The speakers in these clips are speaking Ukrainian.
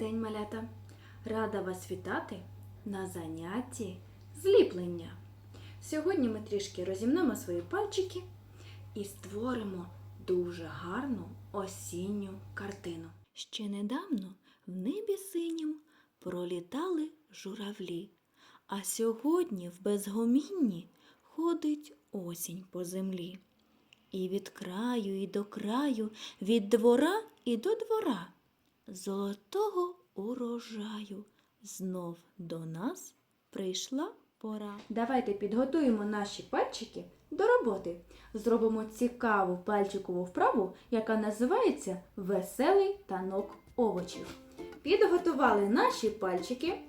день, малята! Рада вас вітати на занятті зліплення. Сьогодні ми трішки розімнемо свої пальчики і створимо дуже гарну осінню картину. Ще недавно в небі синім пролітали журавлі, а сьогодні в безгомінні ходить осінь по землі. І від краю і до краю, від двора і до двора, золотого урожаю знов до нас прийшла пора. Давайте підготуємо наші пальчики до роботи. Зробимо цікаву пальчикову вправу, яка називається Веселий танок овочів. Підготували наші пальчики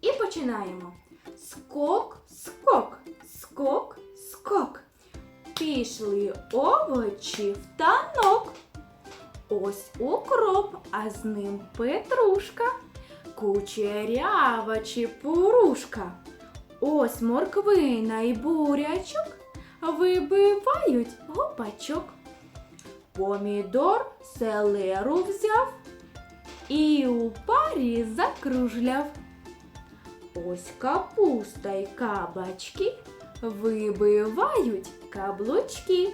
і починаємо. Скок, скок, скок, скок. Пішли овочі в танок. Ось укроп, а з ним петрушка, кучерява чепурушка. Ось морквина і бурячок вибивають гопачок. Помідор селеру взяв і у парі закружляв. Ось капуста й кабачки вибивають каблучки.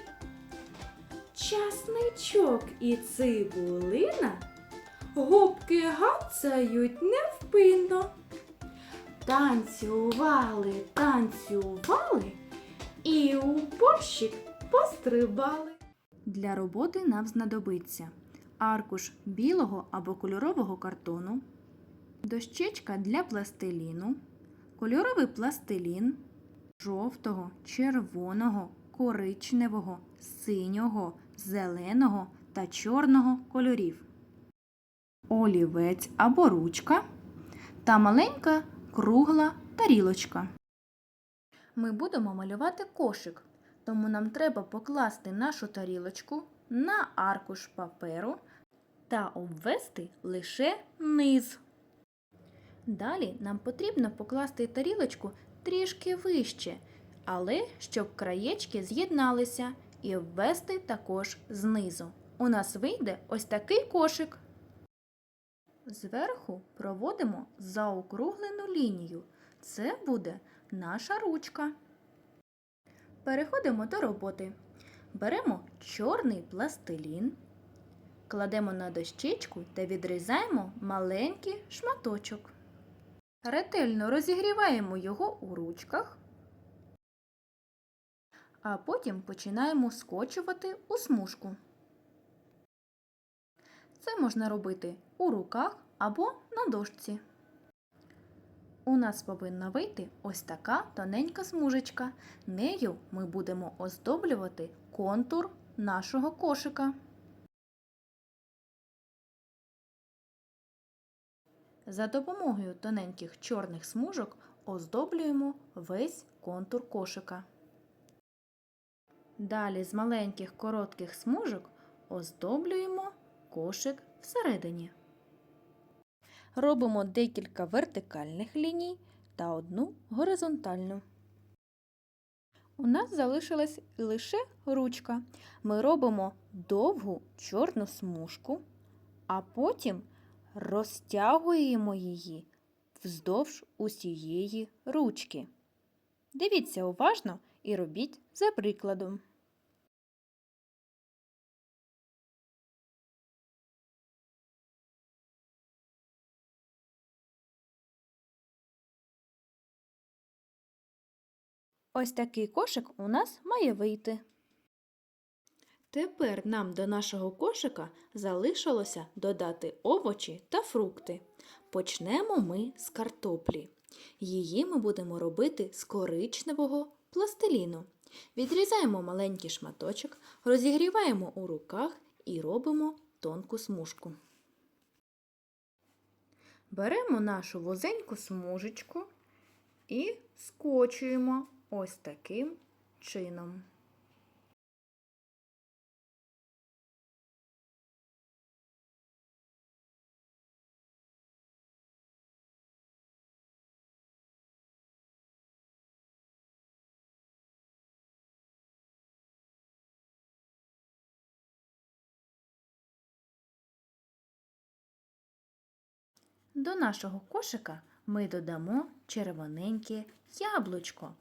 Часничок і цибулина губки гацають невпинно. Танцювали, танцювали і у борщик пострибали. Для роботи нам знадобиться аркуш білого або кольорового картону, дощечка для пластиліну, кольоровий пластилін, жовтого, червоного, коричневого, синього, зеленого та чорного кольорів, олівець або ручка та маленька кругла тарілочка. Ми будемо малювати кошик, тому нам треба покласти нашу тарілочку на аркуш паперу та обвести лише низ. Далі нам потрібно покласти тарілочку трішки вище, але щоб краєчки з'єдналися і обвести також знизу. У нас вийде ось такий кошик. Зверху проводимо заокруглену лінію. Це буде наша ручка. Переходимо до роботи. Беремо чорний пластилін, кладемо на дощечку та відрізаємо маленький шматочок. Ретельно розігріваємо його у ручках, а потім починаємо скочувати у смужку. Це можна робити у руках або на дошці. У нас повинна вийти ось така тоненька смужечка. Нею ми будемо оздоблювати контур нашого кошика. За допомогою тоненьких чорних смужок оздоблюємо весь контур кошика. Далі з маленьких коротких смужок оздоблюємо кошик всередині. Робимо декілька вертикальних ліній та одну горизонтальну. У нас залишилась лише ручка. Ми робимо довгу чорну смужку, а потім розтягуємо її вздовж усієї ручки. Дивіться уважно і робіть за прикладом. Ось такий кошик у нас має вийти. Тепер нам до нашого кошика залишилося додати овочі та фрукти. Почнемо ми з картоплі. Її ми будемо робити з коричневого пластиліну. Відрізаємо маленький шматочок, розігріваємо у руках і робимо тонку смужку. Беремо нашу вузеньку смужечку і скочуємо ось таким чином. До нашого кошика ми додамо червоненьке яблучко.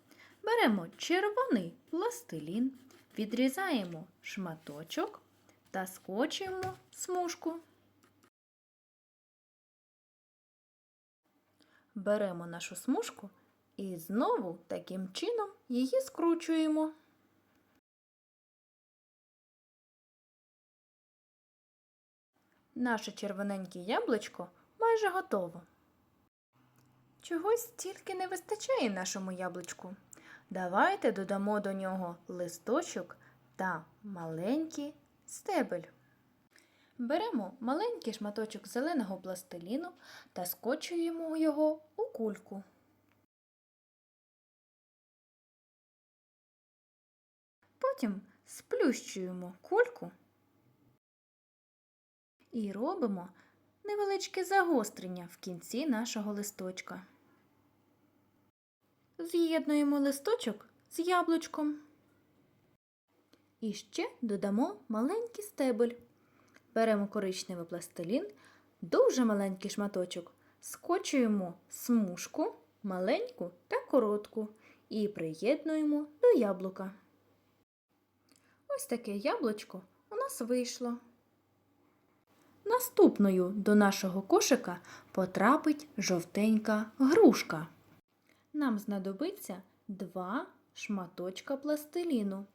Беремо червоний пластилін, відрізаємо шматочок та скочуємо смужку. Беремо нашу смужку і знову таким чином її скручуємо. Наше червоненьке яблучко майже готово. Чогось тільки не вистачає нашому яблучку. Давайте додамо до нього листочок та маленький стебель. Беремо маленький шматочок зеленого пластиліну та скочуємо його у кульку. Потім сплющуємо кульку і робимо невеличке загострення в кінці нашого листочка. З'єднуємо листочок з яблучком. І ще додамо маленький стебель. Беремо коричневий пластилін, дуже маленький шматочок, скочуємо смужку, маленьку та коротку, і приєднуємо до яблука. Ось таке яблучко у нас вийшло. Наступною до нашого кошика потрапить жовтенька грушка. Нам знадобиться два шматочка пластиліну.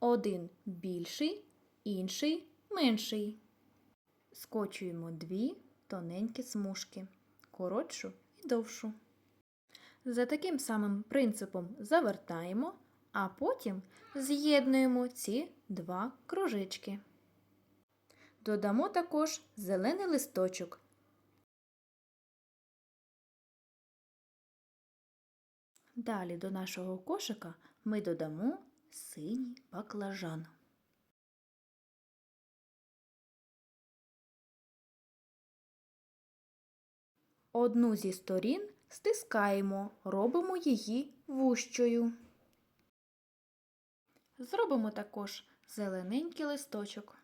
Один більший, інший менший. Скочуємо дві тоненькі смужки, коротшу і довшу. За таким самим принципом завертаємо, а потім з'єднуємо ці два кружечки. Додамо також зелений листочок. Далі до нашого кошика ми додамо синій баклажан. Одну зі сторін стискаємо, робимо її вущою. Зробимо також зелененький листочок.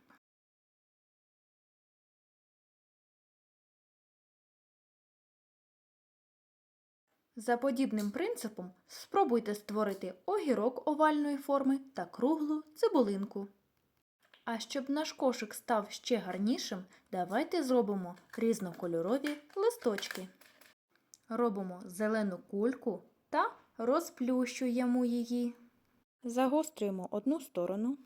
За подібним принципом спробуйте створити огірок овальної форми та круглу цибулинку. А щоб наш кошик став ще гарнішим, давайте зробимо різнокольорові листочки. Робимо зелену кульку та розплющуємо її. Загострюємо одну сторону,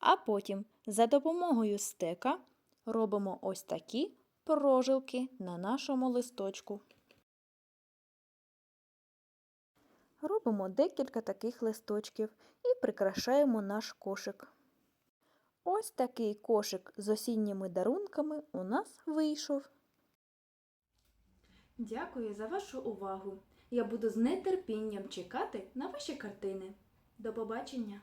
а потім за допомогою стека робимо ось такі прожилки на нашому листочку. Робимо декілька таких листочків і прикрашаємо наш кошик. Ось такий кошик з осінніми дарунками у нас вийшов. Дякую за вашу увагу. Я буду з нетерпінням чекати на ваші картини. До побачення!